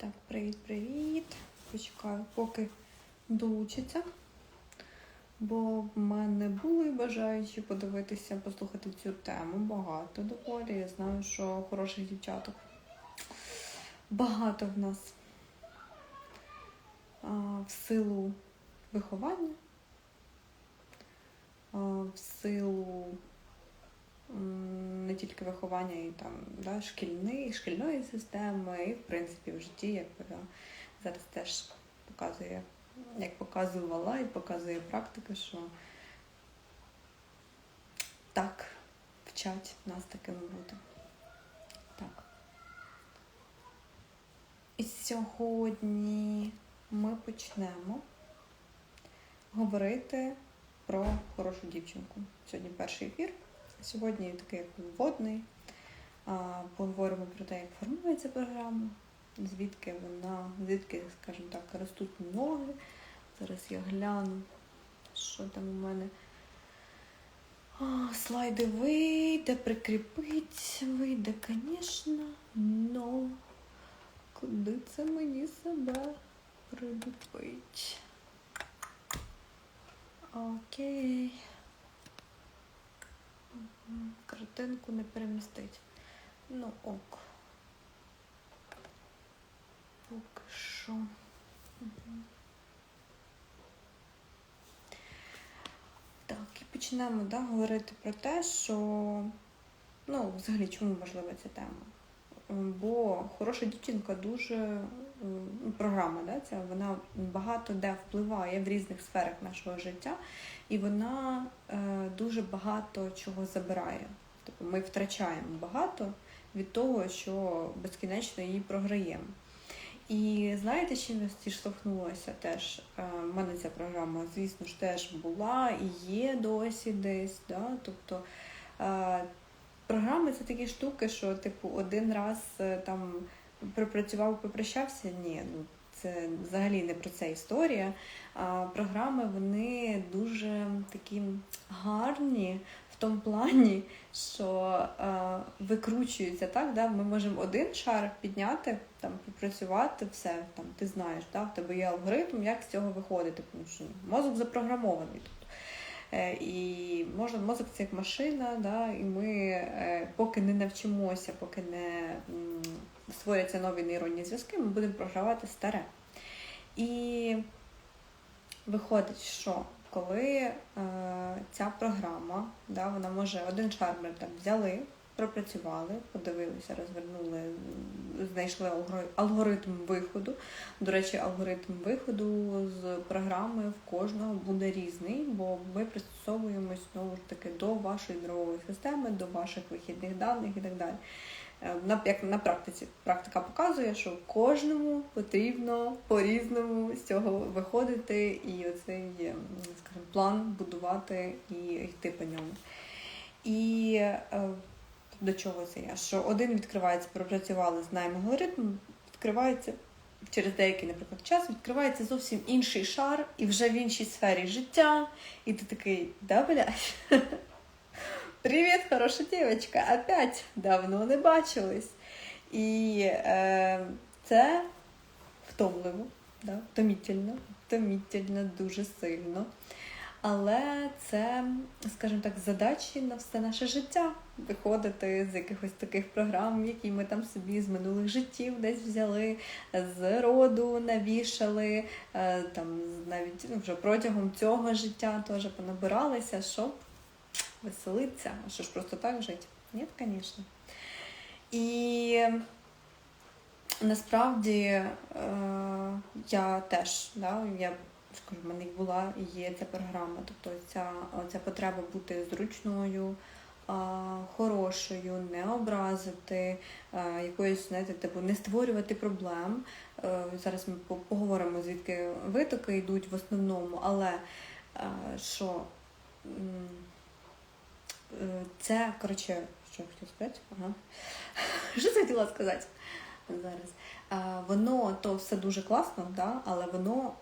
Так, привіт-привіт. Почекаю, поки доучиться. Бо в мене були бажаючі подивитися, послухати цю тему. Багато доволі. Я знаю, що хороших дівчаток. Багато в нас а, в силу виховання, а, в силу не тільки виховання і там да, шкільної, шкільної системи, і в принципі в житті, як я зараз теж показує, як показувала і показує практика, що так вчать нас такими бути. Так. І сьогодні ми почнемо говорити про хорошу дівчинку. Сьогодні перший ефір. Сьогодні такий як вводний. Поговоримо про те, як формується програма, звідки вона, звідки, скажімо так, ростуть ноги. Зараз я гляну, що там у мене. Слайди вийде, прикріпить, вийде, звісно, но куди це мені себе приліпить? Окей. Картинку не перемістить. Ну ок. Поки що. Так, і почнемо да, говорити про те, що ну, взагалі чому важлива ця тема. Бо хороша дівчинка дуже програма, да, ця, вона багато де впливає в різних сферах нашого життя, і вона е, дуже багато чого забирає. Тобто ми втрачаємо багато від того, що безкінечно її програємо. І знаєте, з чим я зіштовхнулася теж? Е, У мене ця програма, звісно ж, теж була і є досі десь. Да? Тобто е, програми це такі штуки, що типу один раз е, там пропрацював, попрощався. Ні, ну це взагалі не про це історія. А програми вони дуже такі гарні в тому плані, що е, викручуються так. Да? Ми можемо один шар підняти, там попрацювати, все там ти знаєш, да? в тебе є алгоритм, як з цього виходити, тому що ну, мозок запрограмований. Тобто. Е, І можна мозок це як машина, да? і ми е, поки не навчимося, поки не м, створяться нові нейронні зв'язки, ми будемо програвати старе. І виходить, що коли е, ця програма, да, вона може один шар ми там взяли, пропрацювали, подивилися, розвернули, знайшли алгоритм виходу. До речі, алгоритм виходу з програми в кожного буде різний, бо ми пристосовуємось знову ж таки до вашої нервової системи, до ваших вихідних даних і так далі. Е, як на практиці практика показує, що кожному потрібно по-різному з цього виходити і оцей е, скажімо, план будувати і йти по ньому. І е, до чого це я? Що один відкривається, пропрацювали, з знаємо алгоритм, відкривається через деякий, наприклад, час, відкривається зовсім інший шар, і вже в іншій сфері життя, і ти такий, да, блядь? Привіт, хороша дівчинка, опять давно не бачились. І е, це втомливо, да? втомітельно, втомітельно, дуже сильно. Але це, скажімо так, задачі на все наше життя виходити з якихось таких програм, які ми там собі з минулих життів десь взяли, з роду навішали, е, там навіть ну, вже протягом цього життя теж понабиралися, щоб веселиться. А що ж просто так жити? Ні, звісно. І насправді е, я теж, да, я скажу, в мене була і є ця програма, тобто ця, ця потреба бути зручною, хорошою, не образити, якоюсь, знаєте, типу, не створювати проблем. Е, Зараз ми поговоримо, звідки витоки йдуть в основному, але е, що е, це, коротше, що я хотіла сказати? Ага. Що це хотіла сказати зараз? Воно то все дуже класно, да? але воно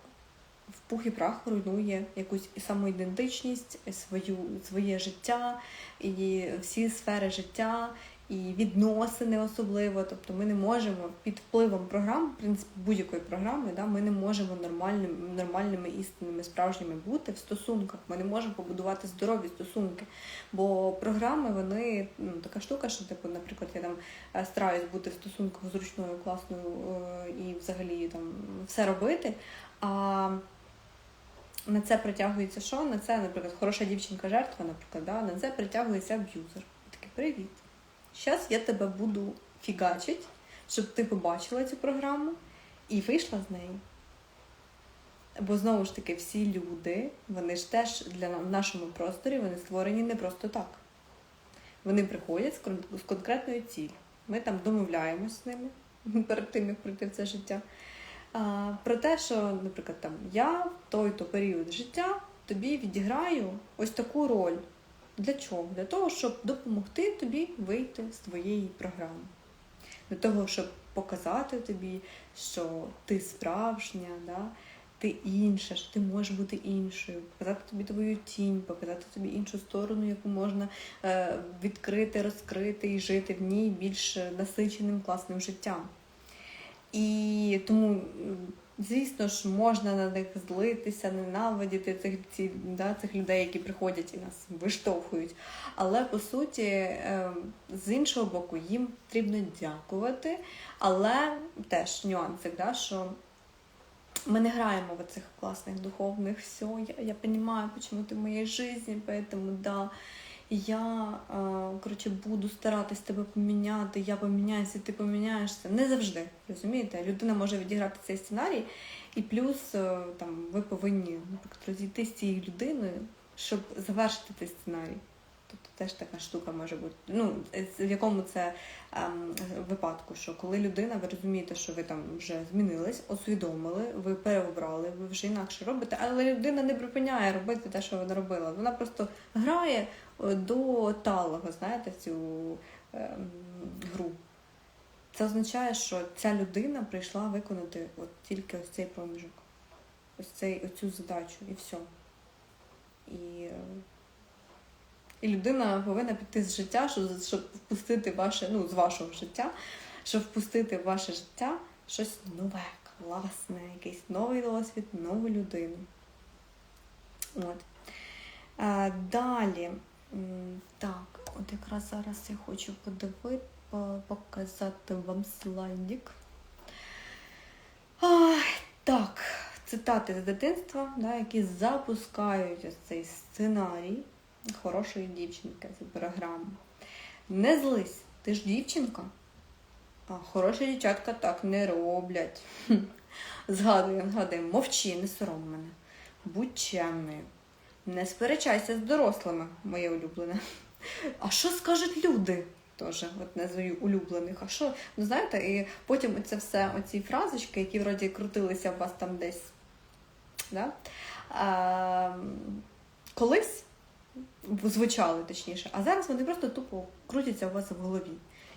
в пух і прах руйнує якусь самоідентичність, свою, своє життя, і всі сфери життя. І відносини особливо. Тобто ми не можемо під впливом програм, в принципі, будь-якої програми, да, ми не можемо нормальними, нормальними істинними справжніми бути в стосунках. Ми не можемо побудувати здорові стосунки. Бо програми, вони ну, така штука, що, типу, наприклад, я там е, стараюсь бути в стосунках зручною, класною е, і взагалі там все робити. А на це притягується що? На це, наприклад, хороша дівчинка-жертва, наприклад, да? на це притягується аб'юзер. Такий привіт. Зараз я тебе буду фігачити, щоб ти побачила цю програму і вийшла з неї. Бо знову ж таки, всі люди, вони ж теж для в нашому просторі вони створені не просто так. Вони приходять з конкретною ціллю. Ми там домовляємось з ними перед тим, як прийти в це життя. А, про те, що, наприклад, там я в той-то період життя тобі відіграю ось таку роль. Для чого? Для того, щоб допомогти тобі вийти з твоєї програми. Для того, щоб показати тобі, що ти справжня, да? ти інша, що ти можеш бути іншою, показати тобі твою тінь, показати тобі іншу сторону, яку можна е, відкрити, розкрити і жити в ній більш насиченим, класним життям. І тому, звісно ж, можна на них злитися, ненавидіти цих, ці, да, цих людей, які приходять і нас виштовхують. Але по суті, е, з іншого боку, їм потрібно дякувати. Але теж нюансик, да, що мы не граємо в цих классных духовных все, я, я понимаю, почему ты в моей жизни, поэтому да, я е, коротше, буду старатись тебе поміняти, я поміняюся, ти поміняєшся. Не завжди, розумієте? Людина може відіграти цей сценарій, і плюс е, там, ви повинні наприклад, розійтись з цією людиною, щоб завершити цей сценарій. Теж така штука може бути. Ну, в якому це ем, випадку, що коли людина, ви розумієте, що ви там вже змінились, усвідомили, ви переобрали, ви вже інакше робите, але людина не припиняє робити те, що вона робила. Вона просто грає е, до талого, знаєте, цю ем, гру. Це означає, що ця людина прийшла виконати от тільки ось цей проміжок, ось цей, оцю задачу, і все. І е, і людина повинна піти з життя, щоб, впустити ваше, ну, з вашого життя, щоб впустити в ваше життя щось нове, класне, якийсь новий досвід, нову людину. От. А, далі. Так, от якраз зараз я хочу подивити, показати вам слайдик. Ай, так, цитати з дитинства, да, які запускають ось цей сценарій хорошої дівчинки цю програму. Не злись, ти ж дівчинка. А хороші дівчатка так не роблять. Згадую, згадую, мовчи, не сором мене. Будь чемною. Не сперечайся з дорослими, моє улюблене. А що скажуть люди? Теж от з улюблених. А що? Ну знаєте, і потім це все, оці фразочки, які вроді крутилися у вас там десь. Да? А, колись звучали точніше, а зараз вони просто тупо крутяться у вас в голові.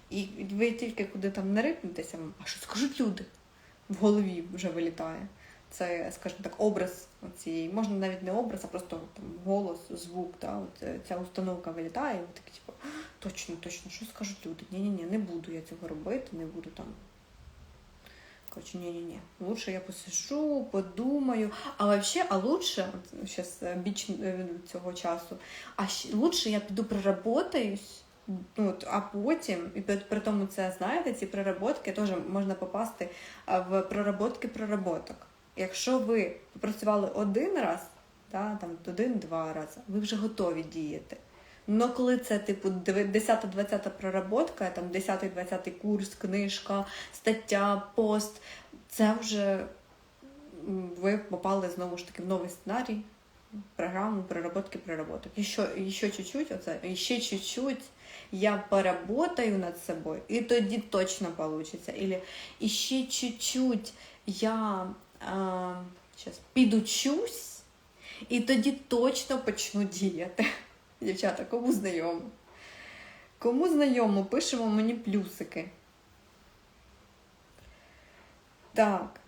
І ви тільки куди там не рипнетеся, а що скажуть люди? В голові вже вилітає. Це, скажімо так, образ цієї, можна навіть не образ, а просто там голос, звук, да, от е, ця установка вилітає, і ви такі, типу, точно, точно, що скажуть люди? Ні-ні-ні, не буду я цього робити, не буду там. Короче, не-не-не. Лучше я посижу, подумаю. А вообще, а лучше, от зараз біч е, цього часу, а лучше я піду проработаюсь, ну, от, а потім, і при тому це, знаєте, ці проработки теж можна попасти в проработки проработок. Якщо ви попрацювали один раз, да, там один-два рази, ви вже готові діяти. Ну, коли це, типу, 10-20 проработка, там 10-20 курс, книжка, стаття, пост, це вже ви попали знову ж таки в новий сценарій, програму проработки проработок. І що, і ще чуть-чуть, оце, і ще чуть-чуть я поработаю над собою, і тоді точно получится. Или і ще чуть-чуть я а, підучусь, і тоді точно почну діяти. Дівчата, кому знайомо? Кому знайомо, пишемо мені плюсики. Так.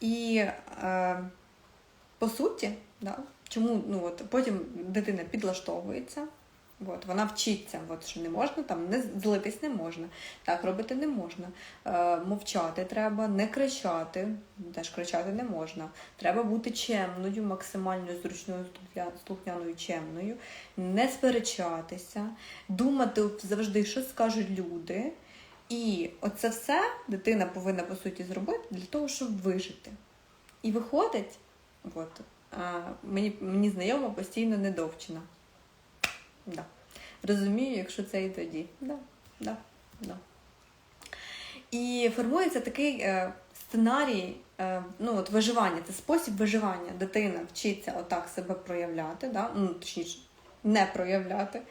І е, по суті, да, чому ну, от, потім дитина підлаштовується, От, вона вчиться, от, що не можна, там не злитись не можна, так робити не можна. Е, мовчати треба, не кричати, теж кричати не можна. Треба бути чемною, максимально зручною, слухняною, чемною, не сперечатися, думати завжди, що скажуть люди. І оце все дитина повинна по суті зробити для того, щоб вижити. І виходить, от, а, мені, мені знайомо постійно недовчена. Да. Розумію, якщо це і тоді. Да, да, да. І формується такий е, сценарій е, ну, от виживання, це спосіб виживання. Дитина вчиться отак себе проявляти, да? ну, точніше, не проявляти.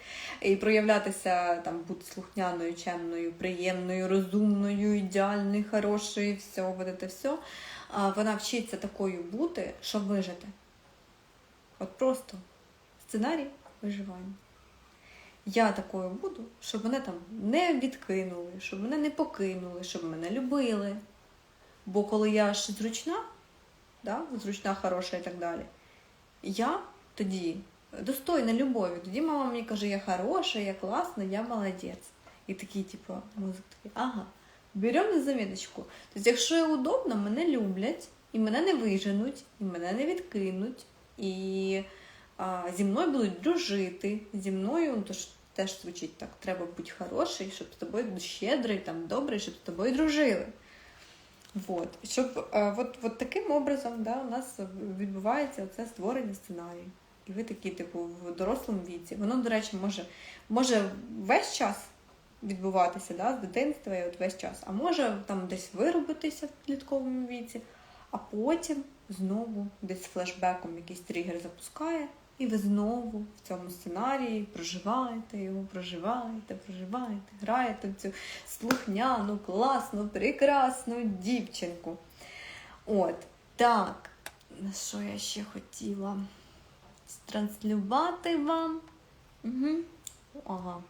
І проявлятися, там, бути слухняною, чемною, приємною, розумною, ідеальною, хорошою, все, от це все. А вона вчиться такою бути, щоб вижити. От просто сценарій виживання. Я такою буду, щоб мене там не відкинули, щоб мене не покинули, щоб мене любили. Бо коли я ж зручна, да, зручна, хороша і так далі, я тоді достойна любові. Тоді мама мені каже, я хороша, я класна, я молодець. І такий, типу, музик такий, ага, беремо на заміточку. Тобто, якщо я удобна, мене люблять, і мене не виженуть, і мене не відкинуть, і а, зі мною будуть дружити. Зі мною, ну, то ж теж звучить так, треба бути хороший, щоб з тобою щедрий, там, добрий, щоб з тобою дружили. Вот. Щоб е, от, от таким образом да, у нас відбувається це створення сценарію. І ви такі, типу, в дорослому віці. Воно, до речі, може, може весь час відбуватися да, з дитинства і от весь час, а може там десь виробитися в підлітковому віці, а потім знову десь флешбеком якийсь тригер запускає, і ви знову в цьому сценарії проживаєте його, проживаєте, проживаєте, граєте в цю слухняну, класну, прекрасну дівчинку. От, так, на що я ще хотіла? Транслювати вам. Угу. Ага.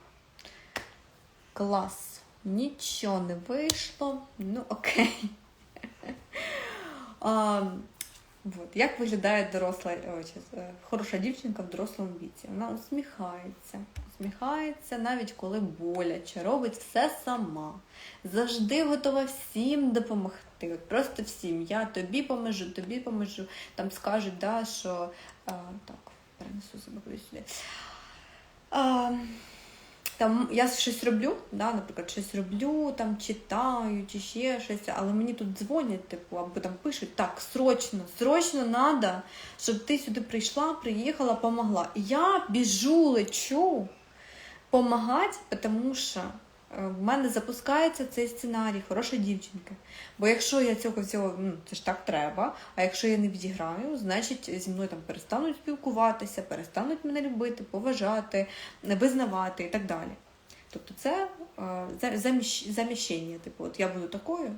Клас. Нічого не вийшло. Ну, окей. А, от. Як виглядає доросла, о, чи, е, хороша дівчинка в дорослому віці? Вона усміхається. Усміхається навіть коли боляче, робить все сама. Завжди готова всім допомогти. От просто всім. Я тобі поможу, тобі поможу. Там скажуть, да, що а, так, перенесу себе сюди. А, там я щось роблю, да, наприклад, щось роблю, там читаю чи ще щось, але мені тут дзвонять, типу, або там пишуть, так, срочно, срочно треба, щоб ти сюди прийшла, приїхала, помогла. Я біжу, лечу помагати, тому що в мене запускається цей сценарій, хороша дівчинка. Бо якщо я цього всього, ну це ж так треба, а якщо я не відіграю, значить зі мною там перестануть спілкуватися, перестануть мене любити, поважати, визнавати і так далі. Тобто це е, заміщ, заміщення, типу, от я буду такою,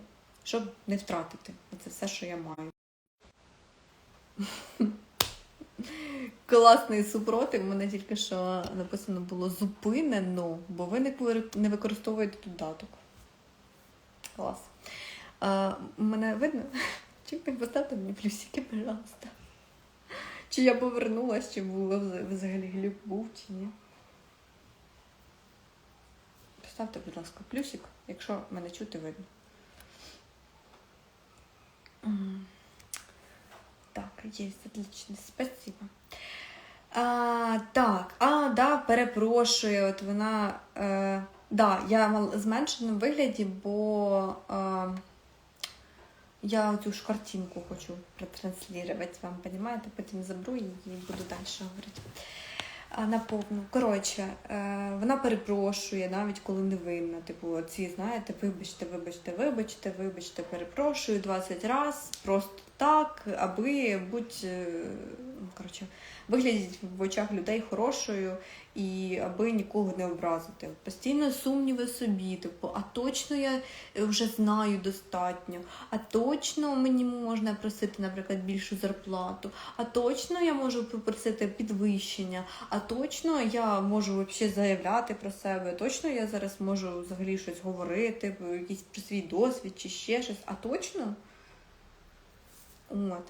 щоб не втратити. Це все, що я маю. Класний супротив. Мене тільки що написано було зупинено, бо ви не використовуєте додаток. Клас. А, мене видно? Чи поставте мені плюсики, пожалуйста. Чи я повернулася, чи було взагалі глюк був, чи ні. Поставте, будь ласка, плюсик, якщо мене чути видно. Так, есть, отлично, спасибо. А, так, а, да, перепрошую, от вона. Е, да, я в зменшеному вигляді, бо е, я цю ж картинку хочу протранслювати вам, понимаєте? Потім заберу її і буду далі говорити. Наповну. Коротше, е, вона перепрошує, навіть коли не винна. Типу, ці, знаєте, вибачте, вибачте, вибачте, вибачте, перепрошую 20 раз, просто так, аби будь, е, ну, коротше, виглядіть в очах людей хорошою і аби нікого не образити. Постійно сумніви собі, типу, а точно я вже знаю достатньо, а точно мені можна просити, наприклад, більшу зарплату, а точно я можу попросити підвищення, а точно я можу взагалі заявляти про себе, точно я зараз можу взагалі щось говорити, якийсь про свій досвід чи ще щось, а точно? От.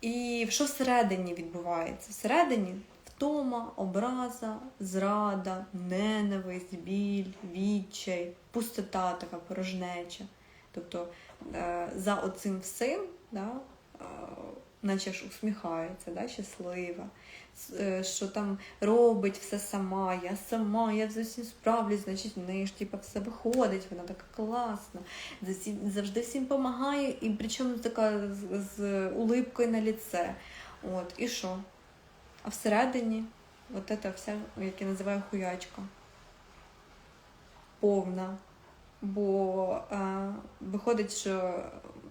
І що всередині відбувається? Всередині втома, образа, зрада, ненависть, біль, відчай, пустота, така порожнеча. Тобто е, за оцим всім, да, е, наче ж усміхається, да, щаслива, що там робить все сама, я сама, я з усім справлюсь, значить, в неї ж типу, все виходить, вона така класна, завжди всім допомагає, і причому така з, з улипкою на ліце. От, і що? А всередині, от це вся, як я називаю хуячка. Повна. Бо е, виходить, що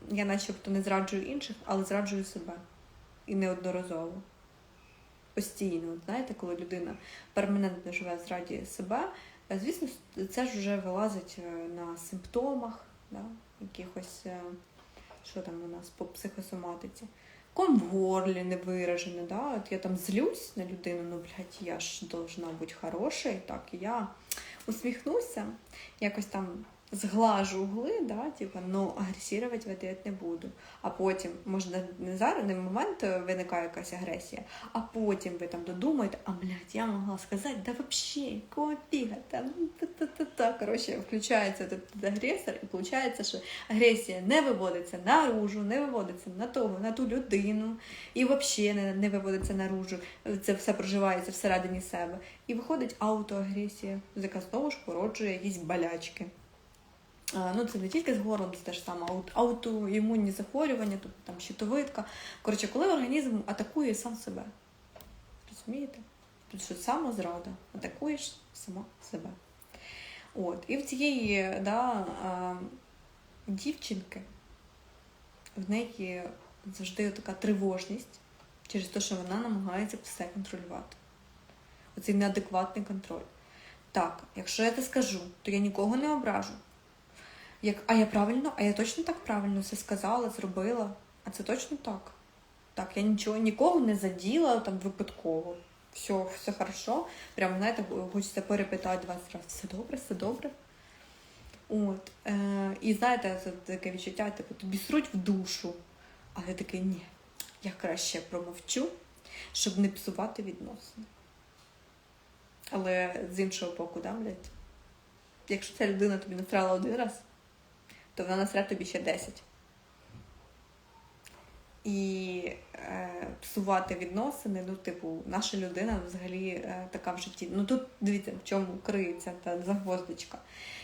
я начебто не зраджую інших, але зраджую себе. І неодноразово. Постійно. Знаєте, коли людина перманентно живе в зраді себе, е, звісно, це ж вже вилазить е, на симптомах, да? якихось, е, що там у нас по психосоматиці. Ком в горлі не виражене, да? От я там злюсь на людину, ну, блядь, я ж должна бути хорошою, так, я усміхнуся, якось там зглажу угли, да, типа, ну, агресувати в ответ не буду. А потім, може, не зараз, не в момент е, виникає якась агресія, а потім ви там додумаєте, а, блядь, я могла сказати, да вообще, кого фіга, там, та-та-та-та. Коротше, включається этот агресор, і виходить, що агресія не виводиться наружу, не виводиться на того, на ту людину, і взагалі не, не виводиться наружу. Це все проживається всередині себе. І виходить аутоагресія, яка знову ж породжує якісь болячки. Ну, це не тільки з горлом, це теж саме аут- аутоімунні захворювання, тобто там щитовидка. Коротше, коли організм атакує сам себе. Розумієте? Тут що самозрада, атакуєш сама себе. От. І в цієї да, дівчинки в неї завжди така тривожність через те, що вона намагається все контролювати. Оцей неадекватний контроль. Так, якщо я це скажу, то я нікого не ображу. Як, а я правильно, а я точно так правильно все сказала, зробила. А це точно так. Так, я нічого нікого не заділа там випадково. Все, все хорошо. Прямо, знаєте, хочеться перепитати 20 разів. Все добре, все добре. От. Е, і знаєте, це таке відчуття, типу, тобі сруть в душу. А я такий, ні, я краще промовчу, щоб не псувати відносини. Але з іншого боку, да, блядь, якщо ця людина тобі насрала один раз, то вона насре тобі ще 10. І е, псувати відносини, ну, типу, наша людина взагалі е, така в житті. Ну тут дивіться, в чому криється та загвоздочка.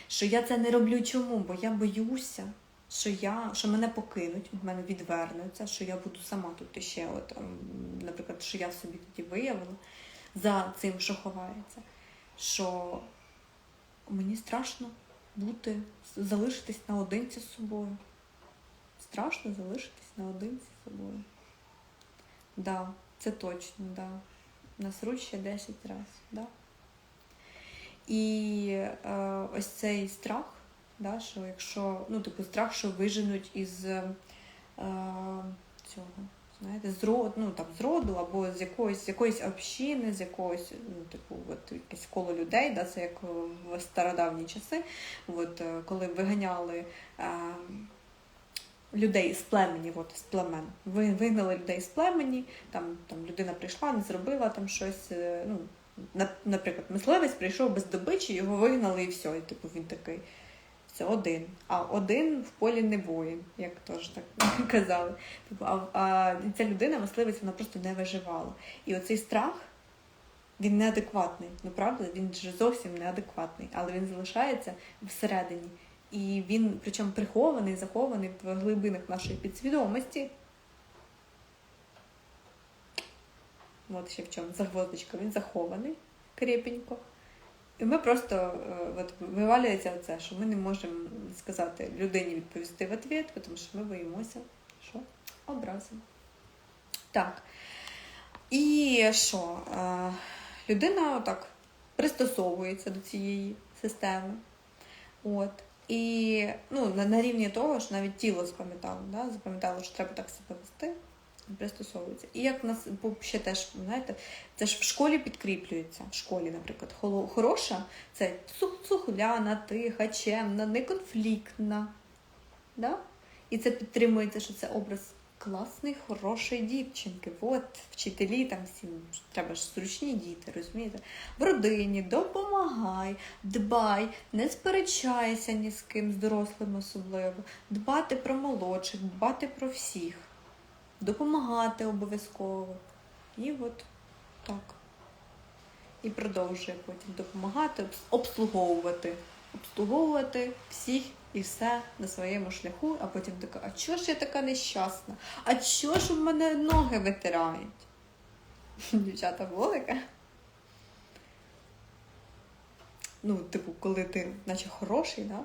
Що я це не роблю чому? Бо я боюся, що я, що мене покинуть, від мене відвернуться, що я буду сама тут ще, от, ем, наприклад, що я в собі тоді виявила за цим, що ховається. Що мені страшно бути, залишитись наодинці з собою. Страшно залишитись наодинці з собою. Да, це точно, да. Насруть ще 10 разів, да. І е, ось цей страх, да, що якщо, ну, типу, страх, що виженуть із е, цього, знаєте, з роду, ну, там, з роду або з якоїсь, з якоїсь общини, з якогось, ну, типу, от, якесь коло людей, да, це як в стародавні часи, от, е, коли виганяли. Е, людей з племені, от з племен. Ви вигнали людей з племені, там, там людина прийшла, не зробила там щось. е, Ну, наприклад, мисливець прийшов без добичі, його вигнали і все. І типу він такий. Це один. А один в полі не воїн, як теж так казали. Типу, а, а ця людина, мисливець, вона просто не виживала. І оцей страх, він неадекватний. Ну правда, він же зовсім неадекватний, але він залишається всередині. І він, причому прихований, захований в глибинах нашої підсвідомості. От ще в чому загвоздочка, він захований крепенько. І ми просто е, от, вивалюється оце, що ми не можемо сказати людині відповісти в ответ, тому що ми боїмося, що образимо. Так. І що? Е, Людина отак пристосовується до цієї системи. От. І ну, на, на рівні того, що навіть тіло запам'ятало, да? запам'ятало, що треба так себе вести, пристосовується. І як нас ще теж, знаєте, це ж в школі підкріплюється. В школі, наприклад, хороша це сухляна, тиха, чемна, неконфліктна. Да? І це підтримується, що це образ класної, хорошої дівчинки. От вчителі там всі ну, треба ж зручні діти, розумієте? В родині допомагай, дбай, не сперечайся ні з ким, з дорослим особливо, дбати про молодших, дбати про всіх, допомагати обов'язково. І от так. І продовжує потім допомагати, обслуговувати. Обслуговувати всіх і все на своєму шляху, а потім така, а чого ж я така нещасна? А чого ж у мене ноги витирають? Дівчата волика. Ну, типу, коли ти наче хороший, да?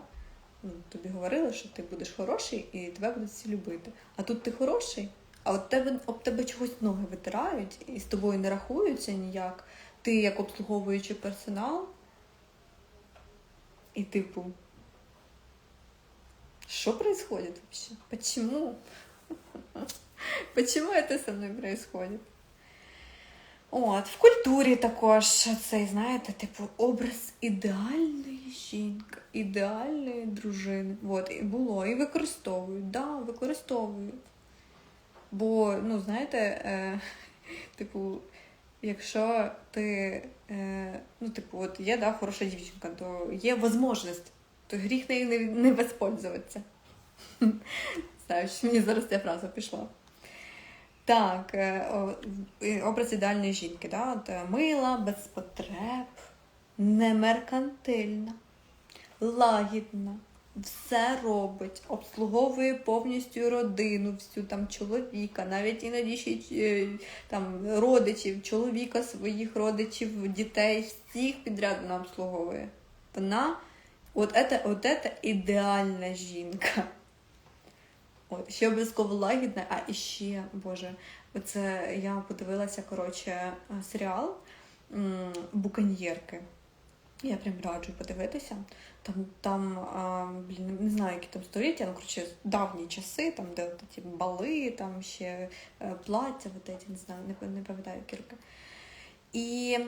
ну, тобі говорили, що ти будеш хороший і тебе будуть всі любити. А тут ти хороший, а от тебе, об тебе чогось ноги витирають і з тобою не рахуються ніяк. Ти як обслуговуючий персонал. І типу, что происходит вообще? Почему? Почему это со мною происходит? От, в культурі також цей, знаєте, типу, образ ідеальної жінки, ідеальної дружини. От, і було, і використовують, да, використовують. Бо, ну, знаєте, е, типу, якщо ти, е, ну, типу, от є да, хороша дівчинка, то є можливість, то гріх нею не, не воспользуватися. Знаю, що мені зараз ця фраза пішла. Так, е, образ ідеальної жінки, да? Е, мила, без потреб, не меркантильна, лагідна, все робить, обслуговує повністю родину, всю там чоловіка, навіть іноді ще е, там родичів, чоловіка, своїх родичів, дітей, всіх підряд вона обслуговує. Вона от це, от це ідеальна жінка. От, ще обов'язково лагідна, а і ще, Боже, оце я подивилася, коротше, е, серіал Буканьєрки. Я прям раджу подивитися. Там, там а, блін, не знаю, які там століття, ну, коротше, давні часи, там, де ті бали, там ще е, плаття, от ці, не знаю, не, не пам'ятаю, які роки. І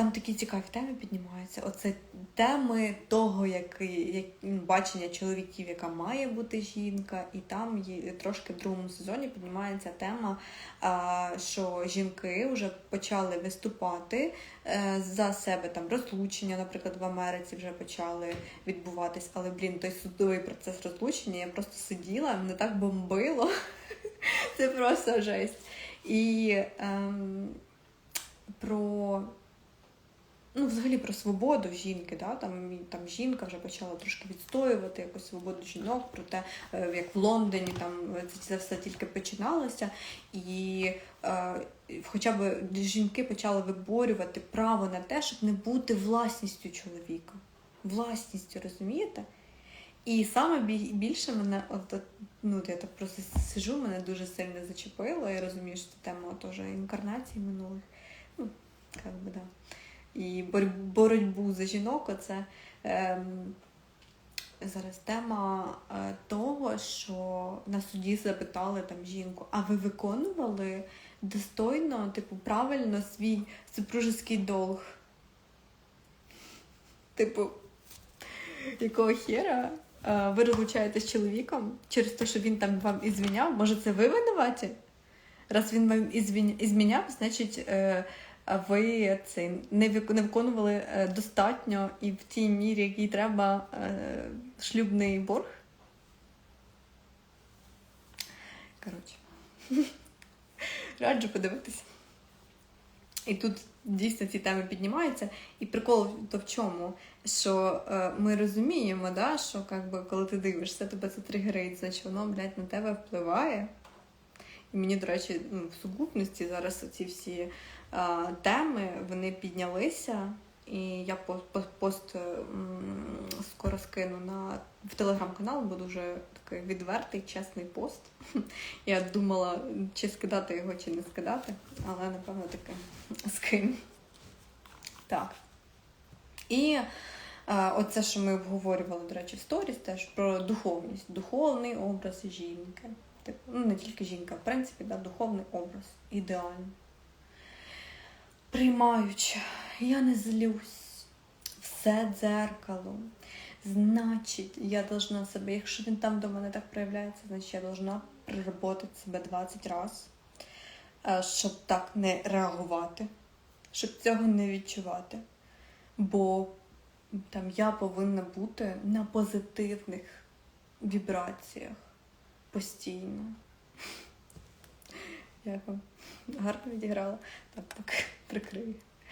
там такі цікаві теми піднімаються. Оце теми того, як, як ну, бачення чоловіків, яка має бути жінка, і там є, трошки в другому сезоні піднімається тема, а, що жінки вже почали виступати е, за себе там розлучення, наприклад, в Америці вже почали відбуватись. Але блін, той судовий процес розлучення, я просто сиділа, мене так бомбило. Це просто жесть. І ем, про ну, взагалі про свободу жінки, да? там, там жінка вже почала трошки відстоювати якусь свободу жінок, про те, е, як в Лондоні там це, це все тільки починалося. І е, хоча б жінки почали виборювати право на те, щоб не бути власністю чоловіка. Власністю, розумієте? І саме більше мене, от, ну, я так просто сижу, мене дуже сильно зачепило. Я розумію, що це тема теж інкарнації минулих. Ну, як би, да. І боротьбу за жінок оце ем, зараз тема е, того, що на суді запитали там жінку, а ви виконували достойно, типу, правильно свій супружеский долг? Типу, якого хера е, ви розлучаєтесь з чоловіком через те, що він там вам ізвіняв? Може, це ви винуваті? Раз він вам ізвін- ізміняв, значить. Ви це не виконували е, достатньо і в тій мірі, якій треба е, шлюбний борг. Коротше, раджу подивитися. І тут дійсно ці теми піднімаються. І прикол то в чому? Що е, ми розуміємо, да, що как би, коли ти дивишся, тебе це тригерить, значить воно, блядь, на тебе впливає. І мені, до речі, ну, в сукупності зараз ці всі теми вони піднялися. І я по- по- пост скоро скину на в телеграм-канал, бо дуже такий відвертий, чесний пост. Я думала, чи скидати його, чи не скидати, але напевно таки скину. Так. І а, оце, що ми обговорювали, до речі, в сторіс, теж про духовність, духовний образ жінки. Типу, ну не тільки жінка, в принципі, да, духовний образ ідеальний. Приймаючи, я не злюсь. Все дзеркало. Значить, я должна себе, якщо він там до мене так проявляється, значить я должна проработати себе 20 разів, щоб так не реагувати, щоб цього не відчувати. Бо там я повинна бути на позитивних вібраціях постійно. Дякую. Гарно відіграла. Так, так, прикрию.